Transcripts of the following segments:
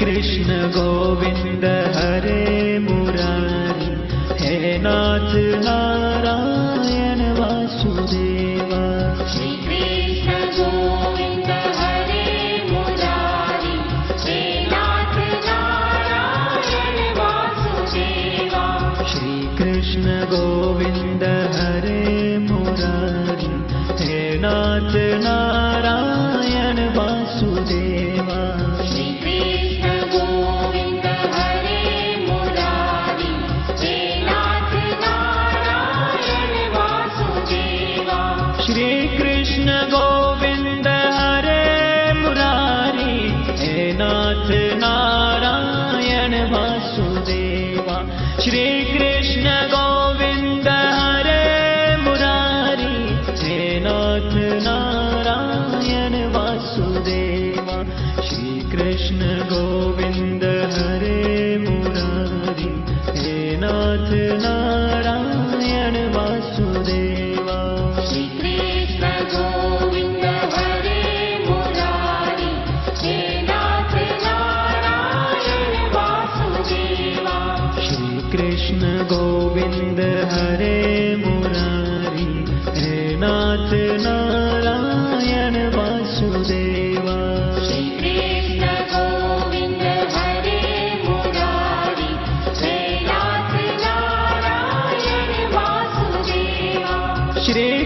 कृष्ण गोविन्द हरे मुरारी हे नाथ नारायण वासुदेवा। श्रीकृष्ण गोविन्द हरे मुरारी हे नाथ नारायण वासुदेवा। श्रीकृष्ण गोविन्द हरे मुरारी हे नाथ नारायण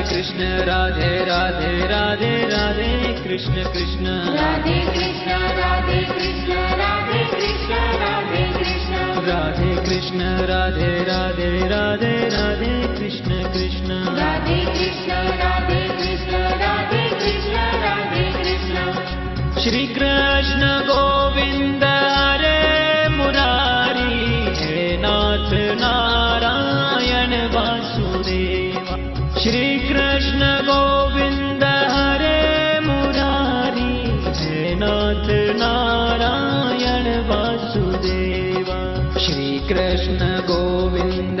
कृष्ण राधे राधे राधे राधे कृष्ण कृष्ण। राधे कृष्ण राधे कृष्ण राधे कृष्ण राधे कृष्ण। राधे कृष्ण राधे राधे राधे राधे कृष्ण कृष्ण। राधे कृष्ण राधे कृष्ण राधे कृष्ण राधे कृष्ण। श्री कृष्ण गोविन्द नाथ नारायण वासुदेवा। श्री कृष्ण गोविन्द